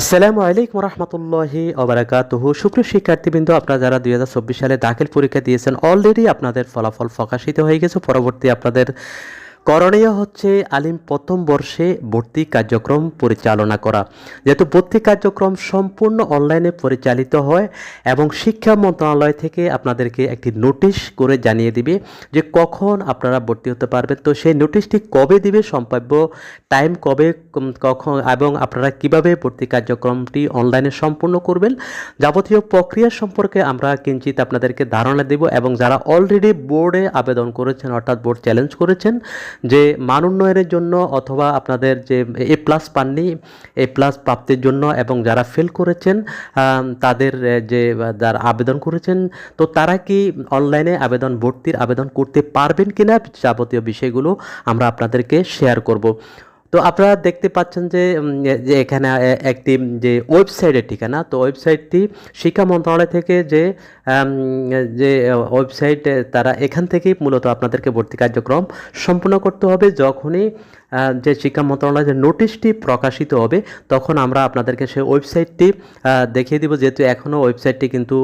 আসসালামু আলাইকুম রহমতুল্লাহি ওবরাকাতুহ। সুপ্রিয় শিক্ষার্থীবৃন্দ, আপনারা যারা দু হাজার চব্বিশ সালে দাখিল পরীক্ষা দিয়েছেন অলরেডি আপনাদের ফলাফল প্রকাশিত হয়ে গেছে। পরবর্তী আপনাদের করণীয় হচ্ছে আলিম প্রথম বর্ষে ভর্তি কার্যক্রম পরিচালনা করা। যেহেতু ভর্তি কার্যক্রম সম্পূর্ণ অনলাইনে পরিচালিত হয় এবং শিক্ষা মন্ত্রণালয় থেকে আপনাদেরকে একটি নোটিশ করে জানিয়ে দিবে যে কখন আপনারা ভর্তি হতে পারবেন। তো সেই নোটিশটি কবে দিবে, সম্ভাব্য টাইম কবে কখন এবং আপনারা কীভাবে ভর্তি কার্যক্রমটি অনলাইনে সম্পূর্ণ করবেন যাবতীয় প্রক্রিয়া সম্পর্কে আমরা কিঞ্চিত আপনাদেরকে ধারণা দেব এবং যারা অলরেডি বোর্ডে আবেদন করেছেন, অর্থাৎ বোর্ড চ্যালেঞ্জ করেছেন যে মান উন্নয়নের জন্য অথবা আপনাদের যে এ প্লাস পাননি, এ প্লাস প্রাপ্তির জন্য এবং যারা ফেল করেছেন তাদের যে যারা আবেদন করেছেন, তো তারা কি অনলাইনে আবেদন, ভর্তির আবেদন করতে পারবেন কিনা যাবতীয় বিষয়গুলো আমরা আপনাদেরকে শেয়ার করব। তো আপনারা দেখতে পাচ্ছেন যে যে এখানে একটি যে ওয়েবসাইটের ঠিকানা, তো ওয়েবসাইটটি শিক্ষা মন্ত্রণালয় থেকে যে যে ওয়েবসাইট তারা এখান থেকেই মূলত আপনাদেরকে ভর্তি কার্যক্রম সম্পূর্ণ করতে হবে। যখনই যে শিক্ষা মন্ত্রণালয়ের যে নোটিশটি প্রকাশিত হবে, তখন আমরা আপনাদেরকে সেই ওয়েবসাইটটি দেখিয়ে দিব। যেহেতু এখনও ওয়েবসাইটটি কিন্তু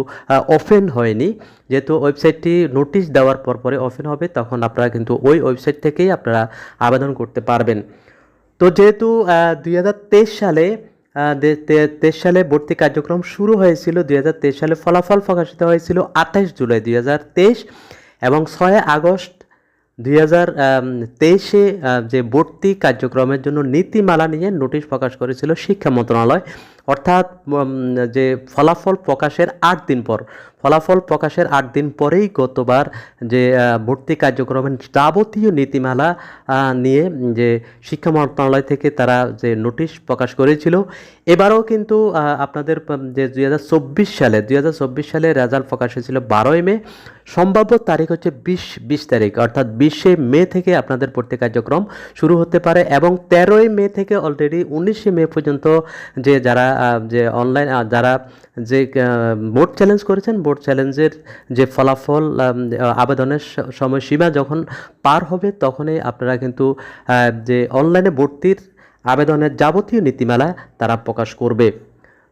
ওপেন হয়নি, যেহেতু ওয়েবসাইটটি নোটিশ দেওয়ার পর পরে ওপেন হবে, তখন আপনারা কিন্তু ওই ওয়েবসাইট থেকেই আপনারা আবেদন করতে পারবেন। তো যেহেতু দুই হাজার তেইশ সালে তেইশ সালে ভর্তি কার্যক্রম শুরু হয়েছিল, দুই হাজার তেইশ সালে ফলাফল প্রকাশিত হয়েছিল আঠাশ জুলাই দুই হাজার তেইশ এবং ছয় আগস্ট দুই হাজার তেইশে যে ভর্তি কার্যক্রমের জন্য নীতিমালা নিয়ে নোটিশ প্রকাশ করেছিল শিক্ষা মন্ত্রণালয়। অর্থাৎ যে ফলাফল প্রকাশের আট দিন পর, ফলাফল প্রকাশের আট দিন পরেই গতবার যে ভর্তি কার্যক্রমের যাবতীয় নীতিমালা নিয়ে যে শিক্ষা মন্ত্রণালয় থেকে তারা যে নোটিশ প্রকাশ করেছিল, এবারও কিন্তু আপনাদের যে দুই হাজার চব্বিশ সালে, দুই হাজার চব্বিশ সালে রেজাল্ট প্রকাশ হয়েছিল বারোই মে, সম্ভাব্য তারিখ হচ্ছে বিশ বিশ তারিখ, অর্থাৎ বিশে মে থেকে আপনাদের ভর্তি কার্যক্রম শুরু হতে পারে এবং তেরোই মে থেকে অলরেডি উনিশে মে পর্যন্ত যে যারা যে অনলাইন যারা যে বোর্ড চ্যালেঞ্জ করেছেন বোর্ড চ্যালেঞ্জের যে ফলাফল আবেদনের সময়সীমা যখন পার হবে, তখনই আপনারা কিন্তু যে অনলাইনে ভর্তির আবেদনের যাবতীয় নীতিমালা তারা প্রকাশ করবে।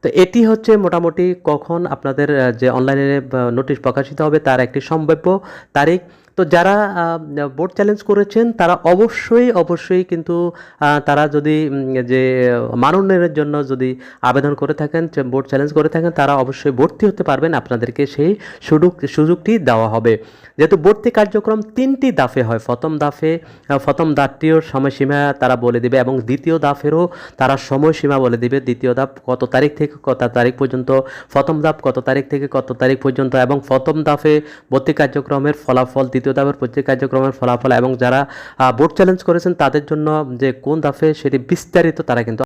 তো এটি হচ্ছে মোটামুটি কখন আপনাদের যে অনলাইনে নোটিশ প্রকাশিত হবে, তার একটি সম্ভাব্য তারিখ। তো যারা বোর্ড চ্যালেঞ্জ করেছেন, তারা অবশ্যই অবশ্যই কিন্তু তারা যদি যে মান উন্নয়নের জন্য যদি আবেদন করে থাকেন বোর্ড চ্যালেঞ্জ করে থাকেন, তারা অবশ্যই ভর্তি হতে পারবেন। আপনাদেরকে সেই সুযোগ, সুযোগটি দেওয়া হবে। যেহেতু ভর্তি কার্যক্রম তিনটি দাফে হয়। প্রথম দাফে প্রথম দাফটিও সময়সীমা তারা বলে দিবে এবং দ্বিতীয় দাফেরও তারা সময়সীমা বলে দিবে। দ্বিতীয় ধাপ কত তারিখ থেকে, কত তারিখ পর্যন্ত, প্রথম ধাপ কত তারিখ থেকে, কত তারিখ পর্যন্ত এবং প্রথম দাফে ভর্তি কার্যক্রমের ফলাফল দ্বিতীয় ধাপের প্রত্যেক কার্যক্রমের ফলাফল এবং যারা বোর্ড চ্যালেঞ্জ করেছেন তাদের জন্য যে কোন দাফে সেটি বিস্তারিত তারা কিন্তু